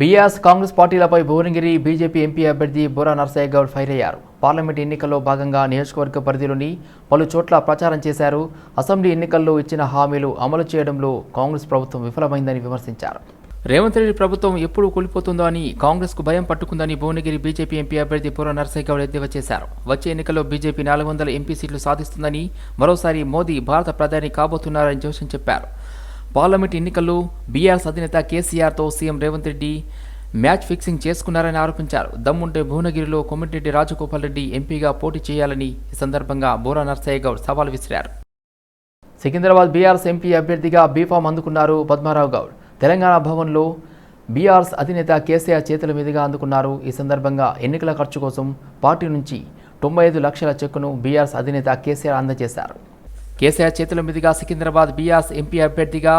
BRS Congress పార్టీలపై Bhuvanagiri BJP MP అభ్యర్థి Bora Narsaiah Goud fire అయ్యారు. Parliament ఎన్నికల్లో భాగంగా నియోజకవర్గ పరిధిలోని పలు చోట్ల ప్రచారం చేశారు. అసెంబ్లీ ఎన్నికల్లో ఇచ్చిన హామీలు అమలు చేయడంలో కాంగ్రెస్ ప్రభుత్వం విఫలమైందని విమర్శించారు. రేవంత్ రెడ్డి ప్రభుత్వం ఎప్పుడు కూలిపోతుందో అని కాంగ్రెస్కు భయం పట్టుకుందని భువనగిరి బీజేపీ ఎంపీ అభ్యర్థి బోరా నర్సయ్య గౌడ్ ఎద్దేవా చేశారు. వచ్చే ఎన్నికల్లో బీజేపీ నాలుగు వందల ఎంపీ సీట్లు సాధిస్తుందని మరోసారి మోదీ భారత ప్రధాని కాబోతున్నారని జోషన్ చెప్పారు. పార్లమెంట్ ఎన్నికల్లో బీఆర్ఎస్ అధినేత కేసీఆర్తో CM Revanth Reddy match fixing చేసుకున్నారని ఆరోపించారు. దమ్ముంటే భువనగిరిలో కొమ్మిరెడ్డి రాజగోపాల్ రెడ్డి ఎంపీగా పోటీ చేయాలని ఈ సందర్భంగా బోరా నర్సయ్య గౌడ్ సవాల్ విసిరారు. సికింద్రాబాద్ బీఆర్ఎస్ ఎంపీ అభ్యర్థిగా బీఫామ్ అందుకున్నారు పద్మారావు గౌడ్. తెలంగాణ భవన్లో బీఆర్ఎస్ అధినేత కేసీఆర్ చేతుల మీదుగా అందుకున్నారు. ఈ సందర్భంగా ఎన్నికల ఖర్చు కోసం పార్టీ నుంచి తొంభై ఐదు లక్షల చెక్కును బీఆర్ఎస్ అధినేత కేసీఆర్ అందజేశారు. కేసీఆర్ చేతుల మీదుగా సికింద్రాబాద్ బీఆర్ఎస్ ఎంపీ అభ్యర్థిగా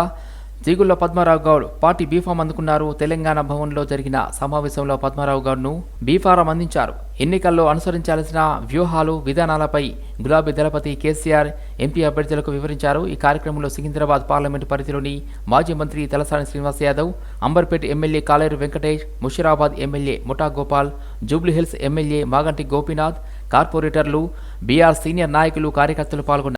Jeegulla Padmarao Goud party B form అందుకున్నారు. తెలంగాణ భవన్లో జరిగిన సమావేశంలో పద్మారావు గౌడ్ను బీఫారం అందించారు. ఎన్నికల్లో అనుసరించాల్సిన వ్యూహాలు విధానాలపై గులాబీ దళపతి కేసీఆర్ ఎంపీ అభ్యర్థులకు వివరించారు. ఈ కార్యక్రమంలో సికింద్రాబాద్ పార్లమెంటు పరిధిలోని మాజీ మంత్రి Talasani Srinivas Yadav Amberpet MLA Kaleru Venkatesh Musheerabad MLA Muta Gopal Jubilee Hills MLA Maganti Gopinath కార్పొరేటర్లు బీఆర్ సీనియర్ నాయకులు కార్యకర్తలు పాల్గొన్నారు.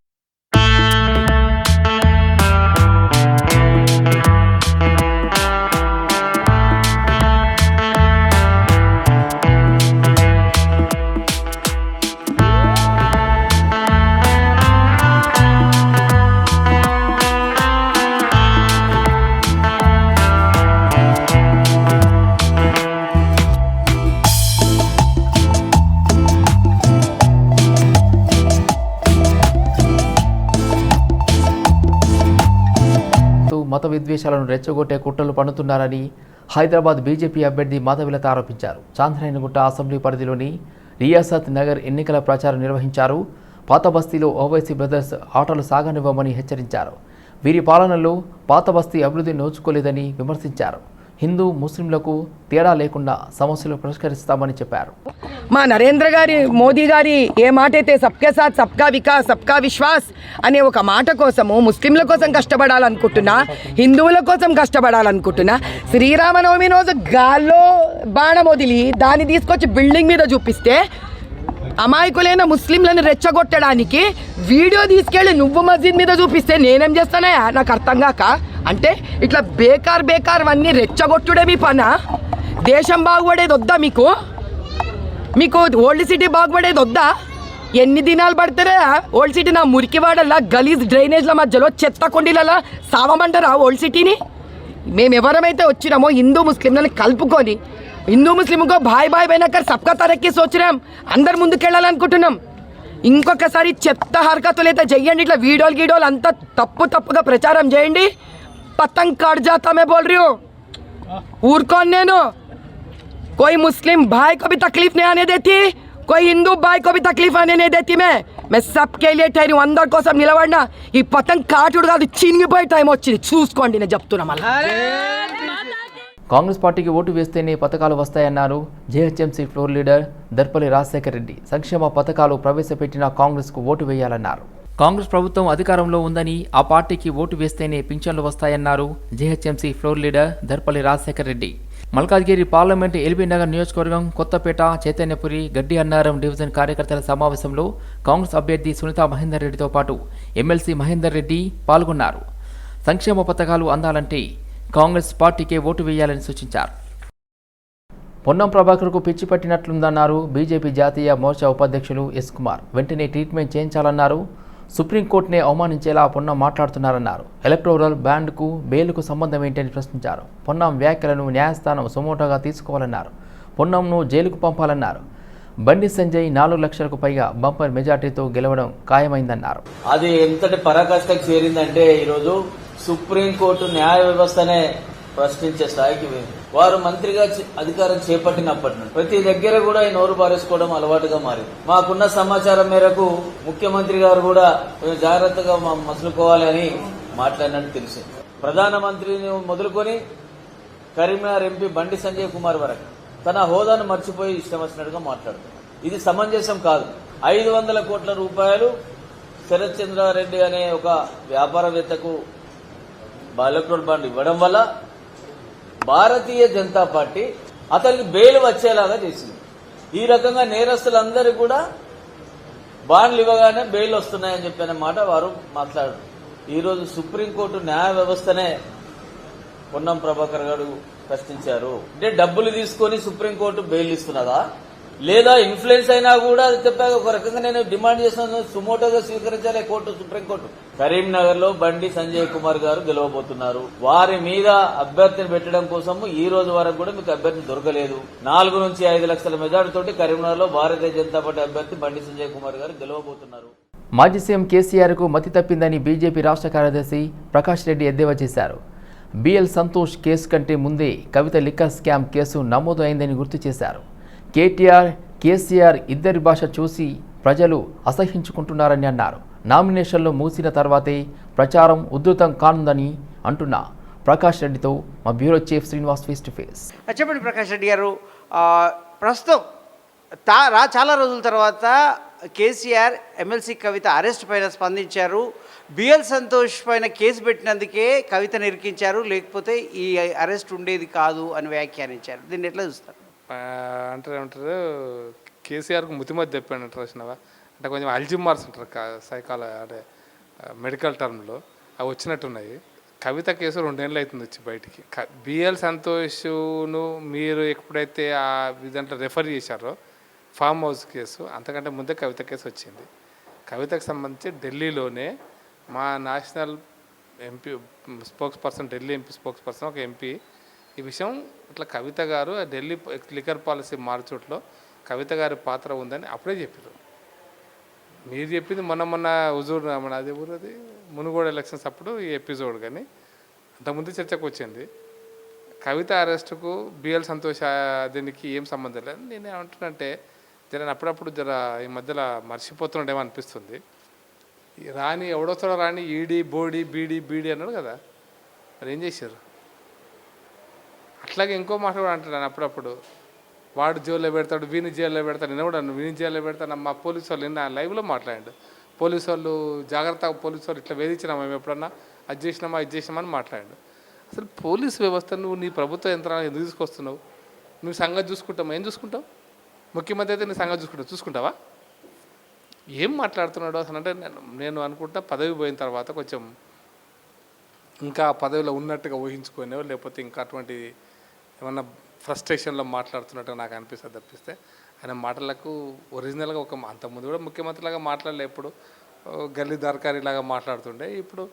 విద్వేషాలను రెచ్చగొట్టే కుట్రలు పన్నుతున్నారని హైదరాబాద్ బీజేపీ అభ్యర్థి మాధవిలత ఆరోపించారు. చాంద్రాయనగుట్ట అసెంబ్లీ పరిధిలోని రియాసత్ నగర్ ఎన్నికల ప్రచారం నిర్వహించారు. పాత బస్తీలో ఓవైసీ బ్రదర్స్ ఆటలు సాగనివ్వమని హెచ్చరించారు. వీరి పాలనలో పాత బస్తీ అభివృద్ధి నోచుకోలేదని విమర్శించారు. హిందూ ముస్లింలకు తేడా లేకుండా సమస్యలు పరిష్కరిస్తామని చెప్పారు. మా నరేంద్ర గారి మోదీ గారి ఏ మాట అయితే సబ్కే సాత్ సబ్కా వికాస్ సబ్కా విశ్వాస్ అనే ఒక మాట కోసము ముస్లింల కోసం కష్టపడాలనుకుంటున్నా హిందువుల కోసం కష్టపడాలనుకుంటున్నా శ్రీరామనవమి రోజు గాల్లో బాణం వదిలి దాన్ని తీసుకొచ్చి బిల్డింగ్ మీద చూపిస్తే అమాయకులైన ముస్లింలను రెచ్చగొట్టడానికి వీడియో తీసుకెళ్ళి నువ్వు మస్జిద్ మీద చూపిస్తే నేనేం చేస్తానా నాకు అర్థం కాక. అంటే ఇట్లా బేకార్ బేకార్ అన్నీ రెచ్చగొట్టుడే మీ పనా? దేశం బాగుపడేది వద్దా మీకు? మీకు ఓల్డ్ సిటీ బాగుపడేది వద్దా? ఎన్ని దినాలు పడతారా ఓల్డ్ సిటీ నా మురికివాడల్లా గలీజ్ డ్రైనేజ్ల మధ్యలో చెత్త కొండీలలో సావమంటారా ఓల్డ్ సిటీని? మేము ఎవరమైతే వచ్చినామో హిందూ ముస్లింలను కలుపుకొని హిందూ ముస్లింకో బాయ్ బాయ్ పోయినాక సబ్కా తరక్కి సోచినాం. అందరు ముందుకెళ్ళాలనుకుంటున్నాం. ఇంకొకసారి చెత్త హరకతులు అయితే చెయ్యండి. ఇట్లా వీడియోలు గీడోలు అంతా తప్పు తప్పుగా ప్రచారం చేయండి. పతంగ్ కట్ జాతామే బోల్ రీ ఊరుకోను నేను. కోయి ముస్లిం బాయ్ కో తక్లీఫ్ నే नहीं आने కోయి హిందూ బాయ్ भाई తక్లీఫ్ भी तकलीफ మే. नहीं देती मैं मैं కోసం నిలబడినా. ఈ పతంగ్ కాటుడు కాదు చినిగిపోయే టైం వచ్చింది. చూసుకోండి నేను చెప్తున్నా మళ్ళీ. కాంగ్రెస్ పార్టీకి ఓటు వేస్తేనే పథకాలు వస్తాయన్నారు. GHMC floor leader Darpalli Rajasekhar Reddy సంక్షేమ పథకాలు ప్రవేశపెట్టిన కాంగ్రెస్కు ఓటు వేయాలన్నారు. కాంగ్రెస్ ప్రభుత్వం అధికారంలో ఉందని ఆ పార్టీకి ఓటు వేస్తేనే పింఛన్లు వస్తాయన్నారు GHMC floor leader Darpalli Rajasekhar Reddy. Malkajgiri parliament LB Nagar నియోజకవర్గం కొత్తపేట చైతన్యపురి గడ్డి అన్నారం డివిజన్ కార్యకర్తల సమావేశంలో కాంగ్రెస్ అభ్యర్థి సునీత మహేందర్ రెడ్డితో పాటు ఎమ్మెల్సీ మహేందర్ రెడ్డి పాల్గొన్నారు. సంక్షేమ పథకాలు అందాలంటే కాంగ్రెస్ పార్టీకే ఓటు వేయాలని సూచించారు. పొన్నం ప్రభాకర్కు పిచ్చి పట్టినట్లుందన్నారు బీజేపీ జాతీయ మోర్చా ఉపాధ్యక్షులు ఎస్ కుమార్. వెంటనే ట్రీట్మెంట్ చేయించాలన్నారు. సుప్రీంకోర్టునే అవమానించేలా పొన్నం మాట్లాడుతున్నారన్నారు. ఎలక్టోరల్ బ్యాండ్కు బెయిల్కు సంబంధం ఏంటని ప్రశ్నించారు. పొన్నం వ్యాఖ్యలను న్యాయస్థానం సుమోటోగా తీసుకోవాలన్నారు. పొన్నంను జైలుకు పంపాలన్నారు. బండి సంజయ్ నాలుగు లక్షలకు పైగా బంపర్ మెజార్టీతో గెలవడం ఖాయమైందన్నారు. అది ఎంతటి పరాకాష్ఠకు చేరిందంటే ఈరోజు సుప్రీంకోర్టు న్యాయ వ్యవస్థనే ప్రశ్నించే స్థాయికి పోయింది. వారు మంత్రిగా అధికారం చేపట్టినప్పటి నుండి. ప్రతి దగ్గర కూడా ఈ నోరు పారేసుకోవడం అలవాటుగా మారింది. మాకున్న సమాచారం మేరకు ముఖ్యమంత్రి గారు కూడా కొంచెం జాగ్రత్తగా మసులుకోవాలి అని మాట్లాడినట్టు తెలిసింది. ప్రధానమంత్రిని మొదలుకొని కరీంనగర్ ఎంపీ బండి సంజయ్ కుమార్ వరకు తన హోదాను మర్చిపోయి ఇష్టం వచ్చినట్టుగా మాట్లాడుతున్నారు. ఇది సమంజసం కాదు. ఐదు వందల కోట్ల రూపాయలు శరత్ చంద్రారెడ్డి అనే ఒక వ్యాపారవేత్తకు ఎలక్ట్రోల్ బాండ్ ఇవ్వడం వల్ల భారతీయ జనతా పార్టీ అతనికి బెయిల్ వచ్చేలాగా చేసింది. ఈ రకంగా నేరస్తులందరూ కూడా బాండ్లు ఇవ్వగానే బెయిల్ వస్తున్నాయని చెప్పిన మాట వారు మాట్లాడారు. ఈరోజు సుప్రీంకోర్టు న్యాయ వ్యవస్థనే పొన్నం ప్రభాకర్ గారు ప్రశ్నించారు. అంటే డబ్బులు తీసుకొని సుప్రీంకోర్టు బెయిల్ ఇస్తున్నదా? లేదా ఇన్ఫ్లుయెన్స్ అయినా కూడా అది చెప్పాక ఒక రకంగా నేను డిమాండ్ చేస్తున్నాను సుమోటోగా స్వీకరించాలి కోర్టు సుప్రీంకోర్టు. కరీంనగర్లో బండి సంజయ్ కుమార్ గారు గెలవబోతున్నారు. వారి మీద అభ్యర్థిని పెట్టడం కోసం ఈ రోజు వరకు కూడా మీకు అభ్యర్థి దొరకలేదు. నాలుగు నుంచి ఐదు లక్షల మెజార్టీ తోటి కరీంనగర్లో భారతీయ జనతా పార్టీ అభ్యర్థి బండి సంజయ్ కుమార్ గారు గెలవబోతున్నారు. మాజీ సీఎం కేసీఆర్కు మతి తప్పిందని బీజేపీ రాష్ట్ర కార్యదర్శి ప్రకాష్ రెడ్డి ఎద్దేవా చేశారు. బిఎల్ సంతోష్ కేసు కంటే ముందే కవిత లిక్కర్ స్కామ్ కేసు నమోదు అయిందని గుర్తు చేశారు. కేటీఆర్ కేసీఆర్ ఇద్దరి భాష చూసి ప్రజలు అసహించుకుంటున్నారని అన్నారు. నామినేషన్లు మూసిన తర్వాతే ప్రచారం ఉధృతం కానుందని అంటున్న ప్రకాష్ రెడ్డితో మా bureau chief Srinivas face to face. చెప్పండి ప్రకాష్ రెడ్డి గారు. ప్రస్తుతం తా రా చాలా రోజుల తర్వాత కేసీఆర్ ఎమ్మెల్సీ కవిత అరెస్ట్ పైన స్పందించారు. బిఎల్ సంతోష్ పైన కేసు పెట్టినందుకే కవితను ఇరికించారు. లేకపోతే ఈ అరెస్ట్ ఉండేది కాదు అని వ్యాఖ్యానించారు. దీన్ని ఎట్లా చూస్తారు? అంటే ఏమంటారు? కేసీఆర్కు ముతిమతి చెప్పాను అంటారు అంటే కొంచెం అల్జిమార్స్ అంటారు సైకాల అంటే మెడికల్ టర్మ్లో అవి వచ్చినట్టున్నాయి. కవిత కేసు రెండేళ్ళు అవుతుంది వచ్చి బయటికి. బిఎల్ సంతోష్ను మీరు ఎప్పుడైతే ఆ విధంట్లో రెఫర్ చేశారో ఫామ్ హౌస్ కేసు అంతకంటే ముందే కవిత కేసు వచ్చింది. కవితకు సంబంధించి ఢిల్లీలోనే మా national MP spokesperson Delhi MP spokesperson ఒక ఎంపీ ఈ విషయం ఇట్లా కవిత గారు ఢిల్లీ లిక్కర్ పాలసీ మార్చుట్లో కవిత గారి పాత్ర ఉందని అప్పుడే చెప్పారు మీరు చెప్పింది మొన్న మొన్న హుజూర్ మన అదే ఊరు అది మునుగోడు ఎలక్షన్స్ అప్పుడు ఈ ఎపిసోడ్ కానీ అంతకుముందు చర్చకు వచ్చింది. కవిత అరెస్టుకు బిఎల్ సంతోష్ దీనికి ఏం సంబంధం లేదు. నేను ఏమంటున్నంటే జర అప్పుడప్పుడు జర ఈ మధ్యలో మర్చిపోతుండేమో అనిపిస్తుంది. రాని ఎవడొస్తాడో రాని ఈడీ బోడీ బీడీ బీడీ అన్నాడు కదా. మరి ఏం చేశారు? అట్లాగే ఇంకో మాట కూడా అంటున్నాను అప్పుడప్పుడు. వాడు జైల్లో పెడతాడు వీని జైల్లో పెడతాడు నేను కూడా వీని జైల్లో పెడతాను మా పోలీసు వాళ్ళు నిన్న లైవ్లో మాట్లాడాడు. పోలీసు వాళ్ళు జాగ్రత్త పోలీసు వాళ్ళు ఇట్లా వేధించినామా మేము ఎప్పుడన్నా? అది చేసినామా ఇది చేసినామా అని మాట్లాడాడు. అసలు పోలీస్ వ్యవస్థ నువ్వు నీ ప్రభుత్వ యంత్రాన్ని ఎందుకు తీసుకొస్తున్నావు? నువ్వు సంగతి చూసుకుంటావు? ఏం చూసుకుంటావు? ముఖ్యమంత్రి అయితే నీ సంగతి చూసుకుంటావు చూసుకుంటావా? ఏం మాట్లాడుతున్నాడు అసలు? అంటే నేను నేను అనుకుంటా పదవి పోయిన తర్వాత కొంచెం ఇంకా పదవిలో ఉన్నట్టుగా ఊహించుకునేవో లేకపోతే ఇంకా అటువంటి ఏమన్నా ఫ్రస్ట్రేషన్లో మాట్లాడుతున్నట్టు నాకు అనిపిస్తుంది తప్పిస్తే ఆయన మాటలకు ఒరిజినల్గా ఒక అంతకుముందు కూడా ముఖ్యమంత్రిలాగా మాట్లాడలే ఎప్పుడు గల్లీ దర్కారీలాగా మాట్లాడుతుండే. ఇప్పుడు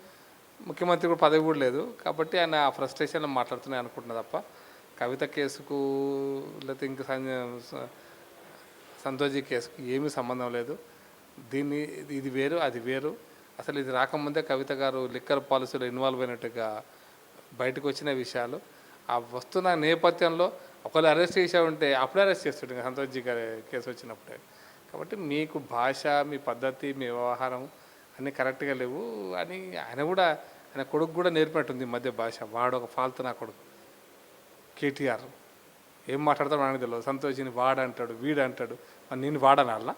ముఖ్యమంత్రి కూడా పదవి కూడా లేదు కాబట్టి ఆయన ఆ ఫ్రస్ట్రేషన్లో మాట్లాడుతున్నాయి అనుకుంటున్నా తప్ప కవిత కేసుకు లేకపోతే ఇంకా సంజ- సంతోషి కేసుకు ఏమీ సంబంధం లేదు. దీన్ని ఇది వేరు అది వేరు. అసలు ఇది రాకముందే కవిత గారు లిక్కర్ పాలసీలో ఇన్వాల్వ్ అయినట్టుగా బయటకు వచ్చిన విషయాలు. ఆ వస్తున్న నేపథ్యంలో ఒకళ్ళు అరెస్ట్ చేసావుంటే ఉంటే అప్పుడే అరెస్ట్ చేస్తుండే సంతోష్జీ గారి కేసు వచ్చినప్పుడే. కాబట్టి మీకు భాష మీ పద్ధతి మీ వ్యవహారం అన్నీ కరెక్ట్గా లేవు అని ఆయన కూడా ఆయన కొడుకు కూడా నేర్పినట్టుంది ఈ మధ్య భాష. వాడు ఒక ఫాల్తు నా కొడుకు. కేటీఆర్. ఏం మాట్లాడతాడు నాకు తెలియదు సంతోషిని వాడంటాడు వీడు అంటాడు. మరి నేను వాడనాలా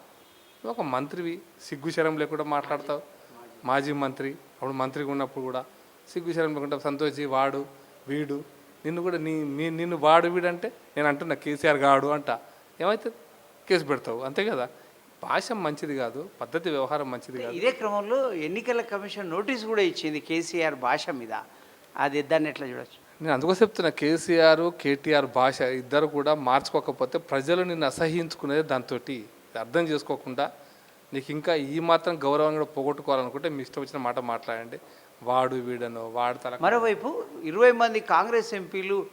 నువ్వు ఒక మంత్రివి. సిగ్గుశరం లేకుండా మాట్లాడతావు. మాజీ మంత్రి. అప్పుడు మంత్రిగా ఉన్నప్పుడు కూడా సిగ్గుశరం లేకుండా సంతోషి వాడు వీడు నిన్ను కూడా నీ నీ నిన్ను వాడు వీడు అంటే నేను అంటున్నా కేసీఆర్ గాడు అంట. ఏమైతే కేసు పెడతావు అంతే కదా? భాష మంచిది కాదు పద్ధతి వ్యవహారం మంచిది కాదు. ఇదే క్రమంలో ఎన్నికల కమిషన్ నోటీస్ కూడా ఇచ్చింది కేసీఆర్ భాష మీద. అది దాన్ని ఎట్లా చూడొచ్చు? నేను అందుకోసం చెప్తున్నా కేసీఆర్ కేటీఆర్ భాష ఇద్దరు కూడా మార్చుకోకపోతే ప్రజలు నిన్ను అసహించుకునేది దాంతో అర్థం చేసుకోకుండా నీకు ఇంకా ఈ మాత్రం కూడా పోగొట్టుకోవాలనుకుంటే మీ ఇష్టం వచ్చిన మాట మాట్లాడండి. వాడు వీడను వాడు తల మరోవైపు ఇరవై మంది కాంగ్రెస్ ఎంపీలు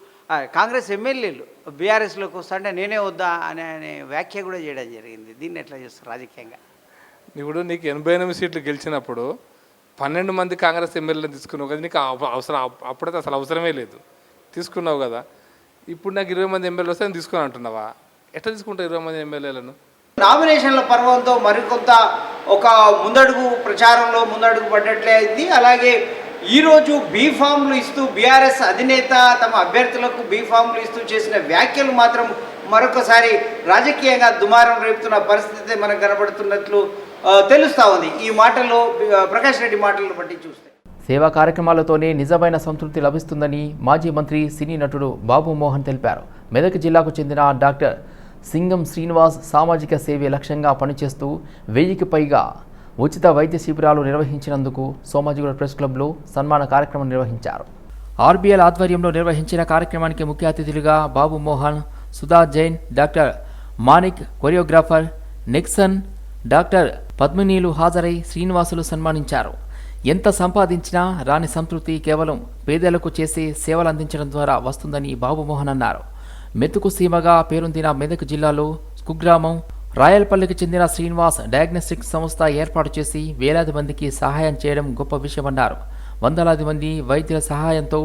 కాంగ్రెస్ ఎమ్మెల్యేలు బీఆర్ఎస్లోకి వస్తుంటే నేనే వద్దా అనే అనే వ్యాఖ్య కూడా చేయడం జరిగింది. దీన్ని ఎట్లా చేస్తారు రాజకీయంగా? ఇప్పుడు నీకు ఎనభై ఎనిమిది సీట్లు గెలిచినప్పుడు పన్నెండు మంది కాంగ్రెస్ ఎమ్మెల్యేలు తీసుకున్నావు కదా నీకు అవ- అవసరం అప్- అప్పుడైతే అసలు అవసరమే లేదు. తీసుకున్నావు కదా. ఇప్పుడు నాకు ఇరవై మంది ఎమ్మెల్యేలు వస్తే నేను తీసుకుని అంటున్నావా? ఎట్లా తీసుకుంటావు ఇరవై మంది ఎమ్మెల్యేలను? నామినేషన్ల పర్వంతో మరికొంత ఒక ముందడుగు ప్రచారంలో ముందడుగు పడ్డట్లే అయింది. అలాగే ఈరోజు బీ ఫామ్లు ఇస్తూ బీఆర్ఎస్ అధినేత తమ అభ్యర్థులకు బీ ఫామ్లు ఇస్తూ చేసిన వ్యాఖ్యలు మాత్రం మరొకసారి రాజకీయంగా దుమారం రేపుతున్న పరిస్థితి మనకు కనబడుతున్నట్లు తెలుస్తా ఉంది. ఈ మాటల్లో ప్రకాష్ రెడ్డి మాటలను బట్టి చూస్తే. సేవా కార్యక్రమాలతోనే నిజమైన సంతృప్తి లభిస్తుందని మాజీ మంత్రి సినీ నటుడు బాబు మోహన్ తెలిపారు. మెదక్ జిల్లాకు చెందిన డాక్టర్ సింగం శ్రీనివాస్ సామాజిక సేవే లక్ష్యంగా పనిచేస్తూ వెయ్యికి పైగా ఉచిత వైద్య శిబిరాలు నిర్వహించినందుకు సోమాజిగూడ ప్రెస్ క్లబ్లో సన్మాన కార్యక్రమం నిర్వహించారు. ఆర్బీఎల్ ఆధ్వర్యంలో నిర్వహించిన కార్యక్రమానికి ముఖ్య అతిథులుగా Babu Mohan Sudha Jain doctor Manik choreographer Nixon doctor పద్మినీలు హాజరై శ్రీనివాసులు సన్మానించారు. ఎంత సంపాదించినా రాని సంతృప్తి కేవలం పేదలకు చేసే సేవలు అందించడం ద్వారా వస్తుందని బాబుమోహన్ అన్నారు. మెతుకు సీమగా పేరొందిన మెదక్ జిల్లాలో కుగ్రామం రాయలపల్లికి చెందిన శ్రీనివాస్ డయాగ్నోస్టిక్ సంస్థ ఏర్పాటు చేసి వేలాది మందికి సహాయం చేయడం గొప్ప విషయమన్నారు. వందలాది మంది వైద్యుల సహాయంతో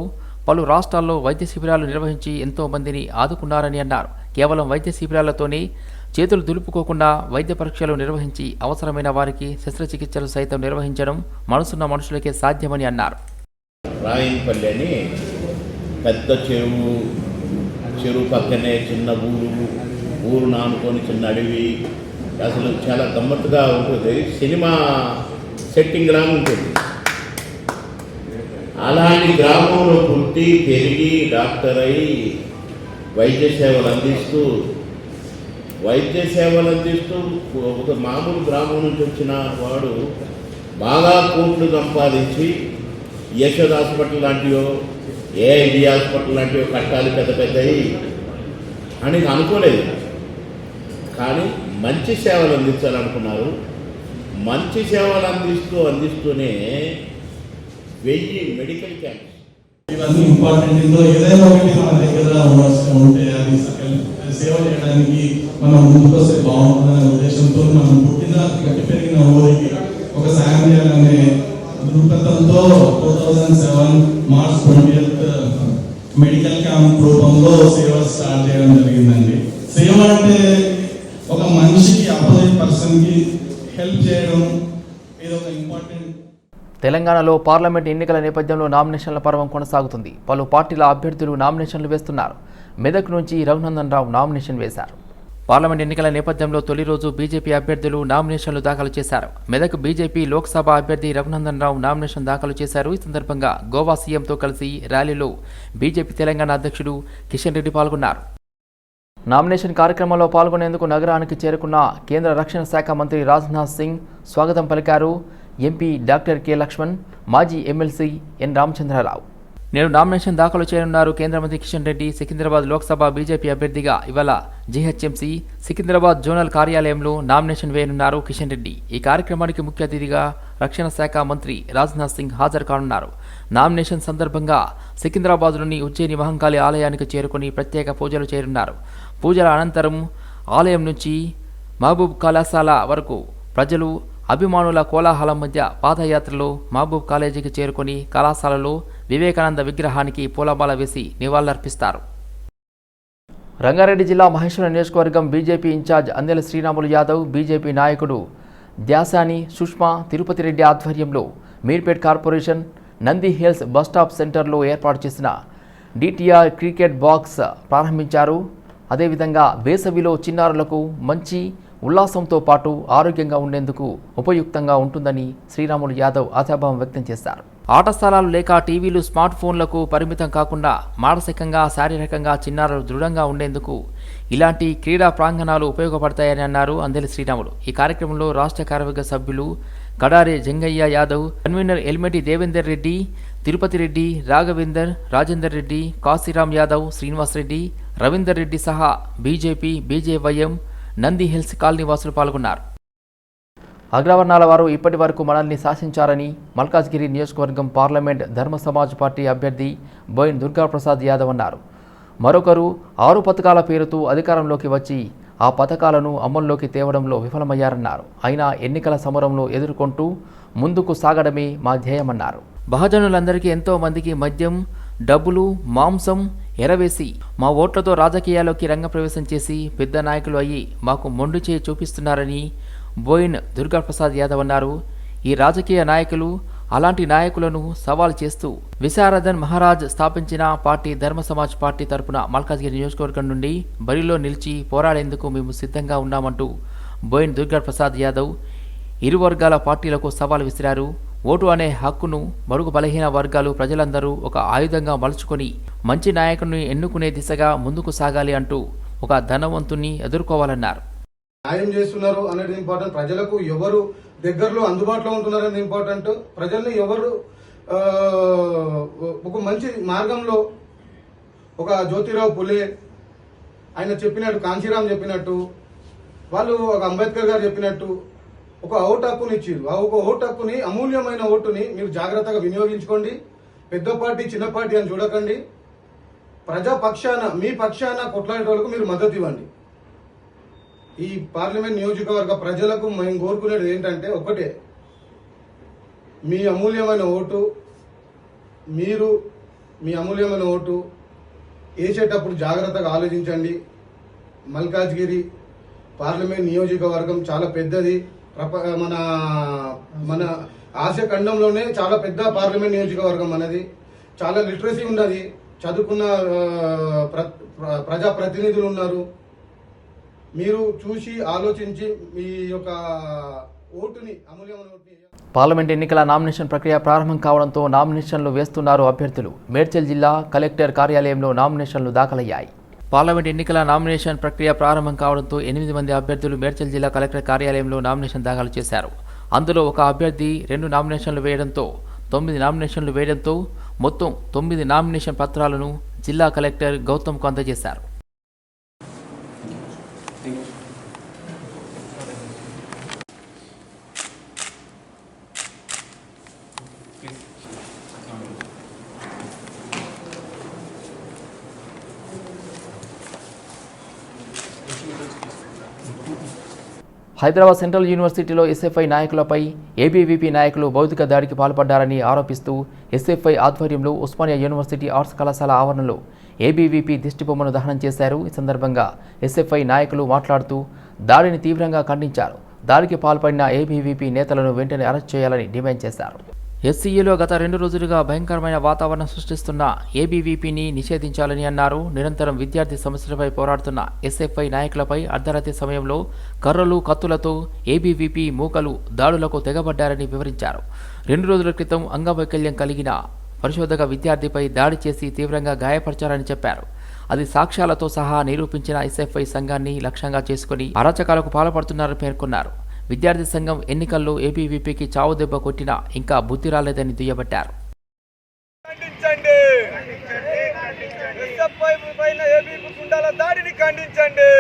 పలు రాష్ట్రాల్లో వైద్య శిబిరాలు నిర్వహించి ఎంతో మందిని ఆదుకున్నారని అన్నారు. కేవలం వైద్య శిబిరాలతోనే చేతులు దులుపుకోకుండా వైద్య పరీక్షలు నిర్వహించి అవసరమైన వారికి శస్త్రచికిత్సలు సైతం నిర్వహించడం మనసున్న మనుషులకే సాధ్యమని అన్నారు. రాయంపల్లి అని పెద్ద చెరువు చెరువు పక్కనే చిన్న ఊరు ఊరు నానుకొని చిన్న అడవి. అసలు చాలా గమ్మత్తుగా ఉంటుంది. సినిమా సెట్టింగ్ లాగా ఉంటుంది. అలాంటి గ్రామంలో పుట్టి పెరిగి డాక్టర్ అయి వైద్య సేవలు అందిస్తూ వైద్య సేవలు అందిస్తూ ఒక మామూలు గ్రామం నుంచి వచ్చిన వాడు బాగా కోట్లు సంపాదించి యశోద్ హాస్పిటల్ లాంటివో ఏ ఏఐడి హాస్పిటల్ లాంటివి కట్టాలి పెద్ద పెద్దవి అని అనుకోలేదు. కానీ మంచి సేవలు అందించాలనుకున్నారు. మంచి సేవలు అందిస్తూ అందిస్తూనే వెయ్యి మెడికల్ క్యాంప్స్. ఇవన్నీ ఇంపార్టెంట్. ఇందులో ఏదైనా ఒకటి మన దగ్గర ఉండవలసి ఉంటే అది సేవ చేయడానికి మనం ముందుకొస్తే బాగుంటుందనే ఉద్దేశంతో మనం పుట్టిన గట్టి పెరిగిన ఊరికి ఒక సాయం చేయాలనే దృక్పథంతో two thousand seven March twenty medical camp రూపంలో సేవ స్టార్ట్ చేయడం జరిగిందండి. సేవ అంటే ఒక మనిషికి అపోజిట్ పర్సన్కి హెల్ప్ చేయడం ఇది ఒక ఇంపార్టెంట్ తెలంగాణలో పార్లమెంట్ ఎన్నికల నేపథ్యంలో నామినేషన్ల పర్వం కొనసాగుతుంది. పలు పార్టీల అభ్యర్థులు నామినేషన్లు వేస్తున్నారు. మెదక్ నుంచి రఘునందన్ రావు నామినేషన్ వేశారు. పార్లమెంట్ ఎన్నికల నేపథ్యంలో తొలి రోజు బీజేపీ అభ్యర్థులు నామినేషన్లు దాఖలు చేశారు. మెదక్ బీజేపీ లోక్సభ అభ్యర్థి రఘునందన్ రావు నామినేషన్ దాఖలు చేశారు. ఈ సందర్భంగా గోవా సీఎంతో కలిసి ర్యాలీలో బీజేపీ తెలంగాణ అధ్యక్షుడు కిషన్ రెడ్డి పాల్గొన్నారు. నామినేషన్ కార్యక్రమంలో పాల్గొనేందుకు నగరానికి చేరుకున్న కేంద్ర రక్షణ శాఖ మంత్రి రాజ్నాథ్ సింగ్ స్వాగతం పలికారు. ఎంపీ డాక్టర్ కె లక్ష్మణ్ మాజీ ఎమ్మెల్సీ ఎన్ రామచంద్రరావు. నేడు నామినేషన్ దాఖలు చేయనున్నారు. కేంద్ర మంత్రి కిషన్ రెడ్డి సికింద్రాబాద్ లోక్సభ బీజేపీ అభ్యర్థిగా ఇవాళ జీహెచ్ఎంసీ సికింద్రాబాద్ జోనల్ కార్యాలయంలో నామినేషన్ వేయనున్నారు కిషన్ రెడ్డి. ఈ కార్యక్రమానికి ముఖ్య అతిథిగా రక్షణ శాఖ మంత్రి రాజ్నాథ్ సింగ్ హాజరు కానున్నారు. నామినేషన్ సందర్భంగా సికింద్రాబాద్లోని ఉజ్జయిని మహంకాళి ఆలయానికి చేరుకుని ప్రత్యేక పూజలు చేరున్నారు పూజల అనంతరం ఆలయం నుంచి మహబూబ్ కళాశాల వరకు ప్రజలు అభిమానుల కోలాహలం మధ్య పాదయాత్రలో మహబూబ్ కాలేజీకి చేరుకొని కళాశాలలో వివేకానంద విగ్రహానికి పూలమాల వేసి నివాళులర్పిస్తారు. రంగారెడ్డి జిల్లా మహేశ్వర నియోజకవర్గం BJP incharge Andela Sriramulu Yadav BJP నాయకుడు ద్యాసాని సుష్మా తిరుపతి రెడ్డి ఆధ్వర్యంలో Meerpet corporation Nandi Hills bus stop సెంటర్లో ఏర్పాటు చేసిన డిటిఆర్ క్రికెట్ బాక్స్ ప్రారంభించారు. అదేవిధంగా వేసవిలో చిన్నారులకు మంచి ఉల్లాసంతో పాటు ఆరోగ్యంగా ఉండేందుకు ఉపయుక్తంగా ఉంటుందని శ్రీరాములు యాదవ్ ఆశాభావం వ్యక్తం చేశారు. ఆట స్థలాలు లేక టీవీలు స్మార్ట్ ఫోన్లకు పరిమితం కాకుండా మానసికంగా శారీరకంగా చిన్నారులు దృఢంగా ఉండేందుకు ఇలాంటి క్రీడా ప్రాంగణాలు ఉపయోగపడతాయని అన్నారు అందెలి శ్రీరాములు. ఈ కార్యక్రమంలో రాష్ట్ర కార్యవర్గ సభ్యులు కడారి జంగయ్య యాదవ్ కన్వీనర్ ఎల్మెటి దేవేందర్ రెడ్డి తిరుపతి రెడ్డి రాఘవేందర్ రాజేందర్ రెడ్డి కాశీరాం యాదవ్ శ్రీనివాస్ రెడ్డి రవీందర్ రెడ్డి సహా BJP BJYM Nandi hills colony వాసులు పాల్గొన్నారు. అగ్రవర్ణాల వారు ఇప్పటి వరకు మనల్ని శాసించారని మల్కాజ్గిరి నియోజకవర్గం పార్లమెంట్ ధర్మ సమాజ్ పార్టీ అభ్యర్థి బోయిన్ దుర్గాప్రసాద్ యాదవ్ అన్నారు. మరొకరు ఆరు పథకాల పేరుతో అధికారంలోకి వచ్చి ఆ పథకాలను అమల్లోకి తేవడంలో విఫలమయ్యారన్నారు. అయినా ఎన్నికల సమరంలో ఎదుర్కొంటూ ముందుకు సాగడమే మా ధ్యేయమన్నారు. బహజనులందరికీ ఎంతో మందికి మద్యం డబ్బులు మాంసం ఎరవేసి మా ఓట్లతో రాజకీయాల్లోకి రంగప్రవేశం చేసి పెద్ద నాయకులు అయ్యి మాకు మొండు చేయి చూపిస్తున్నారని బోయిన్ దుర్గాప్రసాద్ యాదవ్ అన్నారు. ఈ రాజకీయ నాయకులు అలాంటి నాయకులను సవాల్ చేస్తూ విశారదన్ మహారాజ్ స్థాపించిన పార్టీ ధర్మ సమాజ్ పార్టీ తరపున మల్కాజ్గిరి నియోజకవర్గం నుండి బరిలో నిలిచి పోరాడేందుకు మేము సిద్ధంగా ఉన్నామంటూ బోయిన్ దుర్గాప్రసాద్ యాదవ్ ఇరు వర్గాల పార్టీలకు సవాల్ విసిరారు. ఓటు అనే హక్కును మరుగు బలహీన వర్గాలు ప్రజలందరూ ఒక ఆయుధంగా మలుచుకొని మంచి నాయకుడిని ఎన్నుకునే దిశగా ముందుకు సాగాలి అంటూ ఒక ధనవంతుని ఎదుర్కోవాలన్నారు. న్యాయం చేస్తున్నారు అనేది ఇంపార్టెంట్ ప్రజలకు ఎవరు దగ్గరలో అందుబాటులో ఉంటున్నారు అనేది ఇంపార్టెంట్ ప్రజల్ని ఎవరు ఒక మంచి మార్గంలో ఒక జ్యోతిరావు పులే ఆయన చెప్పినట్టు కాంచీరామ్ చెప్పినట్టు వాళ్ళు ఒక అంబేద్కర్ గారు చెప్పినట్టు ఒక ఓటు హక్కుని ఇచ్చారు ఆ ఒక ఓటు హక్కుని అమూల్యమైన ఓటుని మీరు జాగ్రత్తగా వినియోగించుకోండి. పెద్ద పార్టీ చిన్న పార్టీ అని చూడకండి. ప్రజా పక్షాన మీ పక్షాన కొట్లాడేటోళ్ళకు మీరు మద్దతు ఇవ్వండి. ఈ పార్లమెంట్ నియోజకవర్గ ప్రజలకు మేము కోరుకునేది ఏంటంటే ఒకటే. మీ అమూల్యమైన ఓటు మీరు మీ అమూల్యమైన ఓటు వేసేటప్పుడు జాగ్రత్తగా ఆలోచించండి. మల్కాజ్గిరి పార్లమెంట్ నియోజకవర్గం చాలా పెద్దది. మన మన ఆసియా ఖండంలోనే చాలా పెద్ద పార్లమెంట్ నియోజకవర్గం అనేది. చాలా లిటరసీ ఉన్నది. చదువుకున్న ప్ర- ప్ర- ప్రజా ప్రతినిధులు ఉన్నారు. మీరు చూసి ఆలోచించి మీ యొక్క ఓటుని అమూల్యమైన ఓటుని పార్లమెంట్ ఎన్నికల నామినేషన్ ప్రక్రియ ప్రారంభం కావడంతో నామినేషన్లు వేస్తున్నారు అభ్యర్థులు. మేడ్చల్ జిల్లా కలెక్టర్ కార్యాలయంలో నామినేషన్లు దాఖలయ్యాయి. పార్లమెంట్ ఎన్నికల నామినేషన్ ప్రక్రియ ప్రారంభం కావడంతో ఎనిమిది మంది అభ్యర్థులు మేడ్చల్ జిల్లా కలెక్టర్ కార్యాలయంలో నామినేషన్ దాఖలు చేశారు. అందులో ఒక అభ్యర్థి రెండు నామినేషన్లు వేయడంతో తొమ్మిది నామినేషన్లు వేయడంతో మొత్తం తొమ్మిది నామినేషన్ పత్రాలను జిల్లా కలెక్టర్ గౌతమ్కు అందజేశారు. హైదరాబాద్ సెంట్రల్ యూనివర్సిటీలో ఎస్ఎఫ్ఐ నాయకులపై ఏబీవీపీ నాయకులు భౌతిక దాడికి పాల్పడ్డారని ఆరోపిస్తూ ఎస్ఎఫ్ఐ ఆధ్వర్యంలో ఉస్మానియా యూనివర్సిటీ ఆర్ట్స్ కళాశాల ఆవరణలో ఏబీవీపీ దిష్టిబొమ్మను దహనం చేశారు. ఈ సందర్భంగా ఎస్ఎఫ్ఐ నాయకులు మాట్లాడుతూ దాడిని తీవ్రంగా ఖండించారు. దాడికి పాల్పడిన ఏబీవీపీ నేతలను వెంటనే అరెస్ట్ చేయాలని డిమాండ్ చేశారు. ఎస్సీఈలో గత రెండు రోజులుగా భయంకరమైన వాతావరణం సృష్టిస్తున్న ఏబీవీపీని నిషేధించాలని అన్నారు. నిరంతరం విద్యార్థి సమస్యలపై పోరాడుతున్న ఎస్ఎఫ్ఐ నాయకులపై అర్ధరాత్రి సమయంలో కర్రలు కత్తులతో ఏబీవీపీ మూకలు దాడులకు తెగబడ్డారని వివరించారు. రెండు రోజుల క్రితం అంగవైకల్యం కలిగిన పరిశోధక విద్యార్థిపై దాడి చేసి తీవ్రంగా గాయపరిచారని చెప్పారు. అది సాక్ష్యాలతో సహా నిరూపించిన ఎస్ఎఫ్ఐ సంఘాన్ని లక్ష్యంగా చేసుకుని అరాచకాలకు పాల్పడుతున్నారని పేర్కొన్నారు. విద్యార్థి సంఘం ఎన్నికల్లో ఏబీవీపీకి చావు దెబ్బ కొట్టినా ఇంకా బుద్ధి రాలేదని దుయ్యబట్టారు. దాడిని ఖండించండి.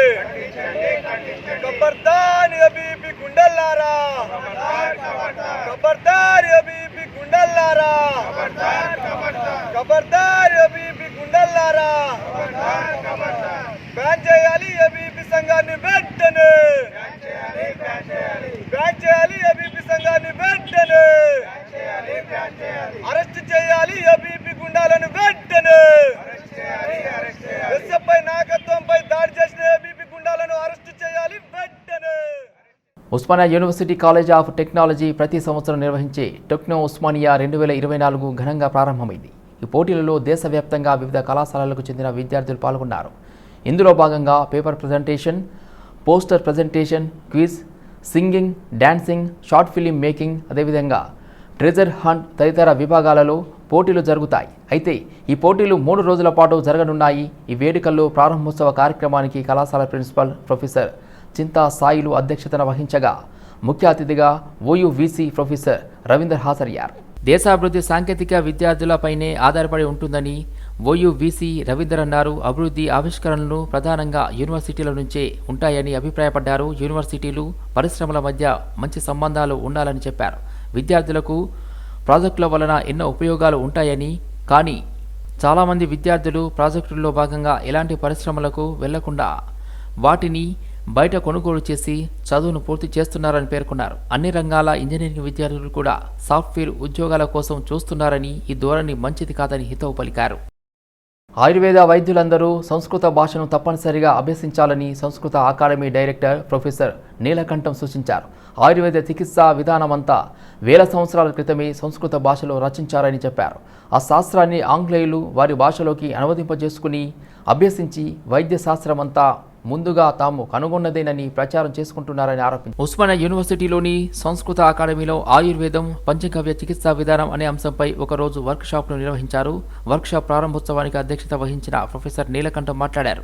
Osmania university college of technology ప్రతి సంవత్సరం నిర్వహించే టెక్నో ఉస్మానియా రెండు వేల ఇరవై నాలుగు ఘనంగా ప్రారంభమైంది. ఈ పోటీలలో దేశవ్యాప్తంగా వివిధ కళాశాలలకు చెందిన విద్యార్థులు పాల్గొన్నారు. ఇందులో భాగంగా paper presentation poster presentation quiz singing dancing short film making అదేవిధంగా ట్రెజర్ హంట్ తదితర విభాగాలలో పోటీలు జరుగుతాయి. అయితే ఈ పోటీలు మూడు రోజుల పాటు జరగనున్నాయి. ఈ వేడుకల్లో ప్రారంభోత్సవ కార్యక్రమానికి కళాశాల ప్రిన్సిపల్ ప్రొఫెసర్ చింతా సాయిలు అధ్యక్షతన వహించగా ముఖ్య అతిథిగా ఓయువీసీ ప్రొఫెసర్ రవీందర్ హాజరయ్యారు. దేశాభివృద్ధి సాంకేతిక విద్యార్థులపైనే ఆధారపడి ఉంటుందని ఓయువీసీ రవీందర్ అన్నారు. అభివృద్ధి ఆవిష్కరణలు ప్రధానంగా యూనివర్సిటీల నుంచే ఉంటాయని అభిప్రాయపడ్డారు. యూనివర్సిటీలు పరిశ్రమల మధ్య మంచి సంబంధాలు ఉండాలని చెప్పారు. విద్యార్థులకు ప్రాజెక్టుల వలన ఎన్నో ఉపయోగాలు ఉంటాయని కానీ చాలామంది విద్యార్థులు ప్రాజెక్టుల్లో భాగంగా ఎలాంటి పరిశ్రమలకు వెళ్ళకుండా వాటిని బయట కొనుగోలు చేసి చదువును పూర్తి చేస్తున్నారని పేర్కొన్నారు. అన్ని రంగాల ఇంజనీరింగ్ విద్యార్థులు కూడా సాఫ్ట్వేర్ ఉద్యోగాల కోసం చూస్తున్నారని ఈ ధోరణి మంచిది కాదని హితవు పలికారు. ఆయుర్వేద వైద్యులందరూ సంస్కృత భాషను తప్పనిసరిగా అభ్యసించాలని సంస్కృత అకాడమీ డైరెక్టర్ ప్రొఫెసర్ నీలకంఠం సూచించారు. ఆయుర్వేద చికిత్సా విధానమంతా వేల సంవత్సరాల క్రితమే సంస్కృత భాషలో రచించారని చెప్పారు. ఆ శాస్త్రాన్ని ఆంగ్లేయులు వారి భాషలోకి అనువదింపజేసుకుని అభ్యసించి వైద్య శాస్త్రమంతా ముందుగా తాము కనుగొన్నదేనని ప్రచారం చేసుకుంటున్నారని ఆరోపించారు ఉస్మానియా యూనివర్సిటీలోని సంస్కృత అకాడమీలో ఆయుర్వేదం పంచగవ్య చికిత్సా విధానం అనే అంశంపై ఒకరోజు వర్క్ షాప్ను నిర్వహించారు. వర్క్షాప్ ప్రారంభోత్సవానికి అధ్యక్షత వహించిన ప్రొఫెసర్ నీలకంఠం మాట్లాడారు.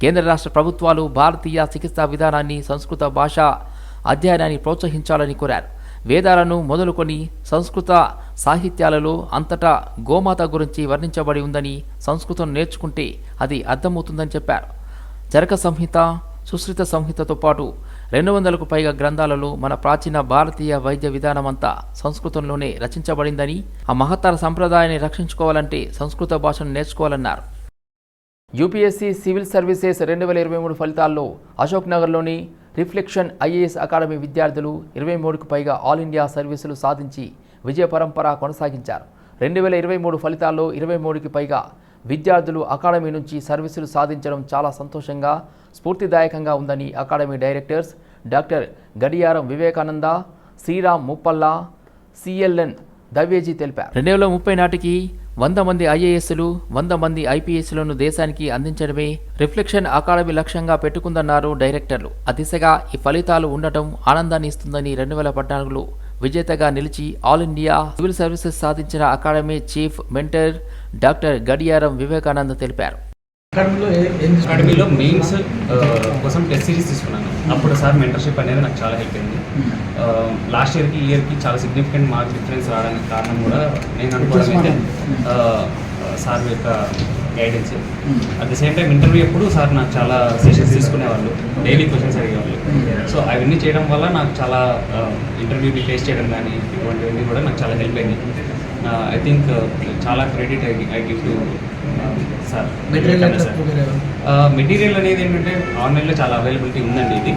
కేంద్ర రాష్ట్ర ప్రభుత్వాలు భారతీయ చికిత్సా విధానాన్ని సంస్కృత భాష అధ్యయనాన్ని ప్రోత్సహించాలని కోరారు. వేదాలను మొదలుకొని సంస్కృత సాహిత్యాలలో అంతటా గోమాత గురించి వర్ణించబడి ఉందని సంస్కృతం నేర్చుకుంటే అది అర్థమవుతుందని చెప్పారు. చరక సంహిత సుశ్రిత సంహితతో పాటు రెండు వందలకు పైగా గ్రంథాలలో మన ప్రాచీన భారతీయ వైద్య విధానమంతా సంస్కృతంలోనే రచించబడిందని ఆ మహత్తర సంప్రదాయాన్ని రక్షించుకోవాలంటే సంస్కృత భాషను నేర్చుకోవాలన్నారు. యూపీఎస్సీ సివిల్ సర్వీసెస్ రెండు వేల ఇరవై మూడు ఫలితాల్లో అశోక్ నగర్లోని రిఫ్లెక్షన్ ఐఏఎస్ అకాడమీ విద్యార్థులు ఇరవై మూడుకు పైగా ఆల్ ఇండియా సర్వీసులు సాధించి విజయ పరంపర కొనసాగించారు. రెండు వేల ఇరవై మూడు ఫలితాల్లో ఇరవై మూడుకి పైగా విద్యార్థులు అకాడమీ నుంచి సర్వీసులు సాధించడం చాలా సంతోషంగా స్ఫూర్తిదాయకంగా ఉందని academy directors doctor Gadiyaram Vivekananda Sriram Muppalla CLN దవేజీ తెలిపారు. రెండు వేల ముప్పై నాటికి వంద మంది ఐఏఎస్లు వంద మంది ఐపీఎస్లను దేశానికి అందించడమే రిఫ్లెక్షన్ అకాడమీ లక్ష్యంగా పెట్టుకుందన్నారు డైరెక్టర్లు. ఆ దిశగా ఈ ఫలితాలు ఉండటం ఆనందాన్ని ఇస్తుందని రెండు వేల పద్నాలుగులో విజేతగా నిలిచి ఆల్ ఇండియా సివిల్ సర్వీసెస్ సాధించిన academy chief mentor doctor Gadiyaram Vivekananda తెలిపారు. అకాడమీలో మెయిన్స్ కోసం టెస్ట్ సిరీస్ తీసుకున్నాను. అప్పుడు సార్ మెంటర్షిప్ అనేది నాకు చాలా హెల్ప్ అయింది. లాస్ట్ ఇయర్కి ఇయర్కి చాలా సిగ్నిఫికెంట్ మార్క్ డిఫరెన్స్ రావడానికి కారణం కూడా నేను అనుకోవడం అయితే సార్ యొక్క guidance at the same time interview ఎప్పుడు సార్ నాకు చాలా సెషన్స్ తీసుకునేవాళ్ళు. డైలీ క్వశ్చన్స్ అడిగేవాళ్ళు. సో అవన్నీ చేయడం వల్ల నాకు చాలా ఇంటర్వ్యూని ఫేస్ చేయడం కానీ ఇటువంటివన్నీ కూడా నాకు చాలా హెల్ప్ అయింది. ఐ థింక్ చాలా credit I I give to sir material అనేది ఏంటంటే ఆన్లైన్లో చాలా అవైలబిలిటీ ఉందండి ఇది.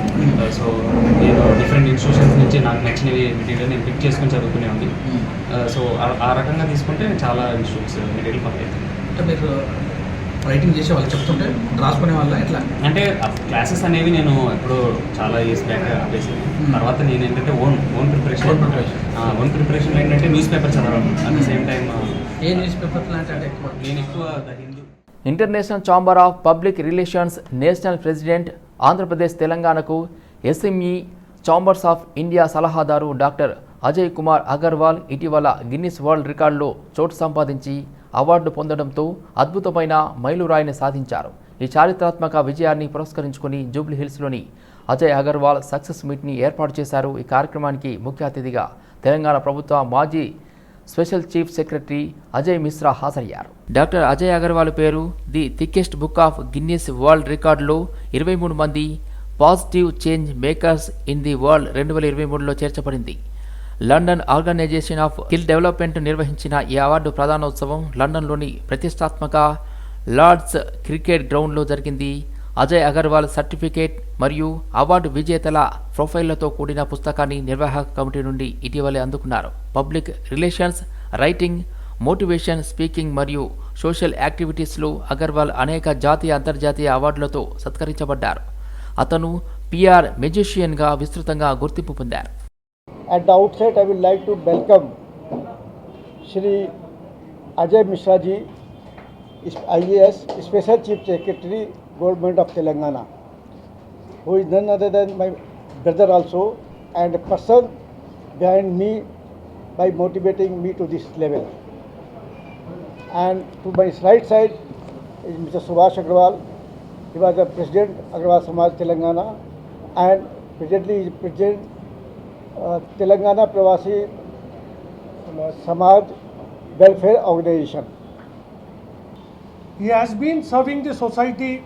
సో నేను డిఫరెంట్ ఇన్స్టిట్యూషన్స్ నుంచి నాకు నచ్చినవి మెటీరియల్ నేను పిక్ చేసుకొని చదువుకునే ఉంది సో ఆ రకంగా తీసుకుంటే చాలా ఇన్స్టిట్యూట్స్ మెటీరియల్ పంపాయి అంటే మీరు రైటింగ్ చేసే వాళ్ళు చెప్తుంటే రాసుకునే వాళ్ళ ఎట్లా? అంటే క్లాసెస్ అనేవి నేను ఇప్పుడు చాలా ఇయర్స్ బ్యాక్ ఆపేసాను తర్వాత నేను ఏంటంటే own own preparation Own preparation. Own preparation ఏంటంటే న్యూస్ పేపర్ చదవడం అట్ ద సేమ్ టైం ఏ న్యూస్ పేపర్ లాంటి అంటే ఎక్కువ? నేను ఎక్కువ the Hindu. International chamber of public relations national president Andhra Pradesh తెలంగాణకు ఎస్ఎంఈ ఛాంబర్స్ ఆఫ్ ఇండియా సలహాదారు డాక్టర్ అజయ్ కుమార్ అగర్వాల్ ఇటీవల గిన్నిస్ వరల్డ్ రికార్డులో చోటు సంపాదించి అవార్డు పొందడంతో అద్భుతమైన మైలురాయిని సాధించారు. ఈ చారిత్రాత్మక విజయాన్ని పురస్కరించుకుని జూబ్లీ హిల్స్లోని అజయ్ అగర్వాల్ సక్సెస్ మీట్ని ఏర్పాటు చేశారు. ఈ కార్యక్రమానికి ముఖ్య అతిథిగా తెలంగాణ ప్రభుత్వ మాజీ special chief secretary Ajay Mishra హాజరయ్యారు. డాక్టర్ అజయ్ అగర్వాల్ పేరు. The thickest book of Guinness world రికార్డులో ఇరవై మూడు మంది positive change makers in the world రెండు వేల ఇరవై మూడులో చేర్చబడింది. London organisation of skill development నిర్వహించిన ఈ అవార్డు ప్రధానోత్సవం లండన్లోని ప్రతిష్టాత్మక లార్డ్స్ క్రికెట్ గ్రౌండ్లో జరిగింది. అజయ్ అగర్వాల్ సర్టిఫికేట్ మరియు అవార్డు విజేతల ప్రొఫైళ్ళతో కూడిన పుస్తకాన్ని నిర్వాహక కమిటీ నుండి ఇటీవలే అందుకున్నారు. Public relations writing motivation speaking మరియు సోషల్ యాక్టివిటీస్లో అగర్వాల్ అనేక జాతీయ అంతర్జాతీయ అవార్డులతో సత్కరించబడ్డారు. అతను పిఆర్ మెజిషియన్గా విస్తృతంగా గుర్తింపు పొందారు. At the outset, I would like to welcome Shri Ajay Mishra ji, is- IAS, Special Government of Telangana, who is none other than my brother also, and a person behind me by motivating me to this level. And to my right side is Mr. Subhash Agrawal. He was the President Agrawal Samaj Telangana, and presently he is President uh, Telangana Pravasi Samaj Welfare Organization. He has been serving the society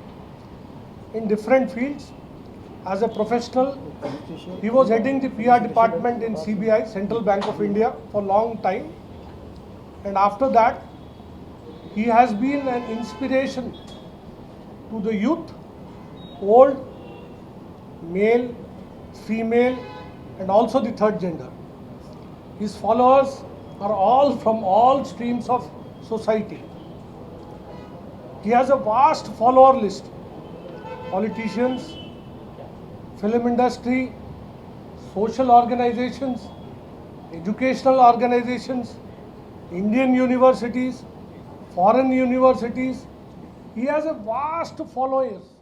in different fields. As a professional, he was heading the PR department in CBI, Central Bank of India, for a long time. And after that, he has been an inspiration to the youth, old, male, female, and also the third gender. His followers are all from all streams of society. He has a vast follower list politicians, film industry, social organizations, educational organizations, Indian universities, foreign universities. He has a vast followers.